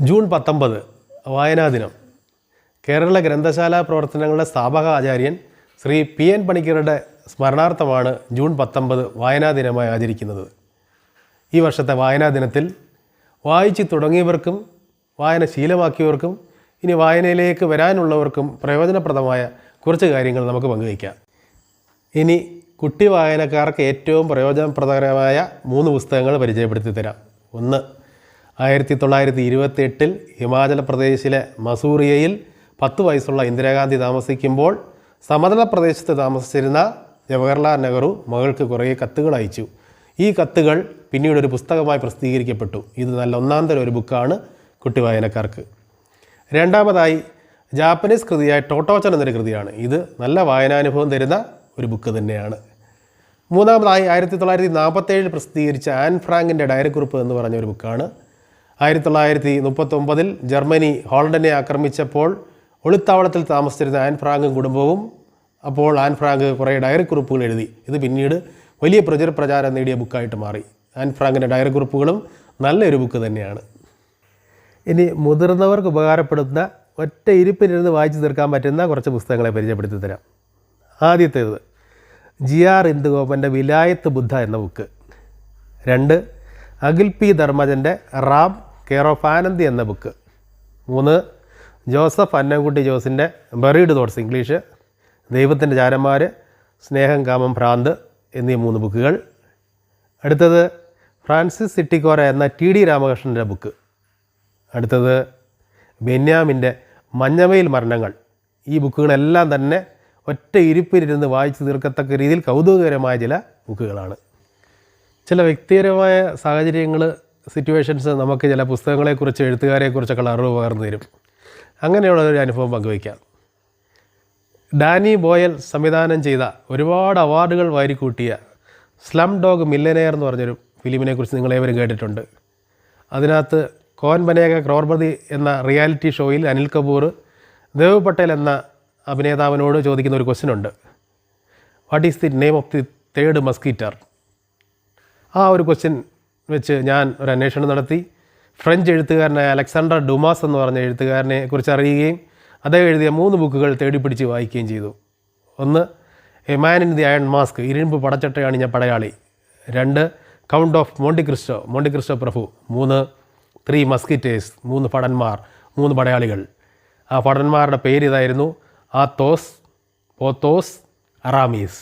June പത്തൊമ്പത് വായനാ ദിനം. കേരള ഗ്രന്ഥശാല പ്രവർത്തനങ്ങളുടെ സ്ഥാപക ആചാര്യൻ ശ്രീ പി എൻ പണിക്കരുടെ സ്മരണാർത്ഥമാണ് ജൂൺ പത്തൊമ്പത് വായനാ ദിനമായി ആചരിക്കുന്നത്. ഈ വർഷത്തെ വായനാ ദിനത്തിൽ വായിച്ചു തുടങ്ങിയവർക്കും വായന ശീലമാക്കിയവർക്കും ഇനി വായനയിലേക്ക് വരാനുള്ളവർക്കും പ്രയോജനപ്രദമായ കുറച്ച് കാര്യങ്ങൾ നമുക്ക് പങ്കുവയ്ക്കാം. ഇനി കുട്ടി വായനക്കാർക്ക് ഏറ്റവും പ്രയോജനപ്രദകരമായ മൂന്ന് പുസ്തകങ്ങൾ പരിചയപ്പെടുത്തി തരാം ഒന്ന് ആയിരത്തി തൊള്ളായിരത്തി ഇരുപത്തി എട്ടിൽ ഹിമാചൽ പ്രദേശിലെ മസൂറിയയിൽ പത്ത് വയസ്സുള്ള ഇന്ദിരാഗാന്ധി താമസിക്കുമ്പോൾ സമതല പ്രദേശത്ത് താമസിച്ചിരുന്ന ജവഹർലാൽ നെഹ്റു മകൾക്ക് കുറേ കത്തുകൾ അയച്ചു. ഈ കത്തുകൾ പിന്നീട് ഒരു പുസ്തകമായി പ്രസിദ്ധീകരിക്കപ്പെട്ടു. ഇത് നല്ല ഒന്നാം തരം ഒരു ബുക്കാണ് കുട്ടി വായനക്കാർക്ക്. രണ്ടാമതായി ജാപ്പനീസ് കൃതിയായ ടോട്ടോച്ചൻ എന്നൊരു കൃതിയാണ്. ഇത് നല്ല വായനാനുഭവം തരുന്ന ഒരു ബുക്ക് തന്നെയാണ്. മൂന്നാമതായി ആയിരത്തി തൊള്ളായിരത്തി നാൽപ്പത്തേഴിൽ പ്രസിദ്ധീകരിച്ച ആൻ ഫ്രാങ്കിന്റെ ഡയറിക്കുറിപ്പ് എന്ന് പറഞ്ഞ ഒരു ബുക്കാണ്. ആയിരത്തി തൊള്ളായിരത്തി മുപ്പത്തൊമ്പതിൽ ജർമ്മനി ഹോളണ്ടിനെ ആക്രമിച്ചപ്പോൾ ഒളിത്താവളത്തിൽ താമസിച്ചിരുന്ന ആൻ ഫ്രാങ്ക് കുടുംബവും അപ്പോൾ ആൻ ഫ്രാങ്ക് കുറേ ഡയറി കുറിപ്പുകൾ എഴുതി. ഇത് പിന്നീട് വലിയ പ്രചുര പ്രചാരം നേടിയ ബുക്കായിട്ട് മാറി. ആൻ ഫ്രാങ്കിന്റെ ഡയറി കുറിപ്പുകളും നല്ലൊരു ബുക്ക് തന്നെയാണ്. ഇനി മുതിർന്നവർക്ക് ഉപകാരപ്പെടുന്ന ഒറ്റ ഇരിപ്പിലിരുന്ന് വായിച്ചു തീർക്കാൻ പറ്റുന്ന കുറച്ച് പുസ്തകങ്ങളെ പരിചയപ്പെടുത്തി തരാം. ആദ്യത്തേത് ജി ആർ ഇന്ദുഗോപന്റെ വിലായത്ത് ബുദ്ധ എന്ന ബുക്ക്. രണ്ട് അഖിൽ പി ധർമ്മജന്റെ റാം കെയർ ഓഫ് ആനന്ദി എന്ന ബുക്ക് മൂന്ന് ജോസഫ് അന്നംകുട്ടി ജോസിന്റെ ബറീഡ് തോട്ട്സ് ഇംഗ്ലീഷ് ദൈവത്തിന്റെ ചാരന്മാർ സ്നേഹം കാമം ഭ്രാന്ത് എന്നീ മൂന്ന് ബുക്കുകൾ അടുത്തത് ഫ്രാൻസിസ് സിറ്റിക്കോര എന്ന ടി ഡി രാമകൃഷ്ണന്റെ ബുക്ക് അടുത്തത് ബെന്യാമിന്റെ മഞ്ഞമയിൽ മരണങ്ങൾ. ഈ ബുക്കുകളെല്ലാം തന്നെ ഒറ്റ ഇരിപ്പിലിരുന്ന് വായിച്ചു തീർക്കത്തക്ക രീതിയിൽ കൗതുകകരമായ ചില ബുക്കുകളാണ് ചില വ്യക്തിപരമായ സാഹചര്യങ്ങൾ സിറ്റുവേഷൻസ് നമുക്ക് ചില പുസ്തകങ്ങളെക്കുറിച്ച് എഴുത്തുകാരെക്കുറിച്ചൊക്കെ അറിവ് പകർന്നു തരും. അങ്ങനെയുള്ള ഒരു അനുഭവം പങ്കുവയ്ക്കാം. ഡാനി ബോയൽ സംവിധാനം ചെയ്ത ഒരുപാട് അവാർഡുകൾ വാരിക്കൂട്ടിയ സ്ലം ഡോഗ് മില്ലനെയർ എന്ന് പറഞ്ഞൊരു ഫിലിമിനെ കുറിച്ച് നിങ്ങളേവരും കേട്ടിട്ടുണ്ട്. അതിനകത്ത് കോൻ ബനേക ക്രോർപതി എന്ന റിയാലിറ്റി ഷോയിൽ അനിൽ കപൂർ ദേവ് പട്ടേൽ എന്ന അഭിനേതാവിനോട് ചോദിക്കുന്ന ഒരു ക്വസ്റ്റ്യൻ ഉണ്ട്. What is the name of the third musketeer ആ ഒരു ക്വസ്റ്റ്യൻ വെച്ച് ഞാൻ ഒരു അന്വേഷണം നടത്തി. ഫ്രഞ്ച് എഴുത്തുകാരനായ അലക്സാണ്ടർ ഡുമാസ് എന്ന് പറഞ്ഞ എഴുത്തുകാരനെ കുറിച്ച് അറിയുകയും അദ്ദേഹം എഴുതിയ മൂന്ന് ബുക്കുകൾ തേടിപ്പിടിച്ച് വായിക്കുകയും ചെയ്തു. ഒന്ന് a man in the iron mask ഇരുമ്പ് പടച്ചട്ടയാണ് ഞാൻ പടയാളി. രണ്ട് count of Monte Cristo Monte Cristo പ്രഭു. മൂന്ന് ത്രീ മസ്കിറ്റേഴ്സ് മൂന്ന് ഭടന്മാർ മൂന്ന് പടയാളികൾ. ആ ഭടന്മാരുടെ പേര് ഇതായിരുന്നു തോസ് പോത്തോസ് അറാമീസ്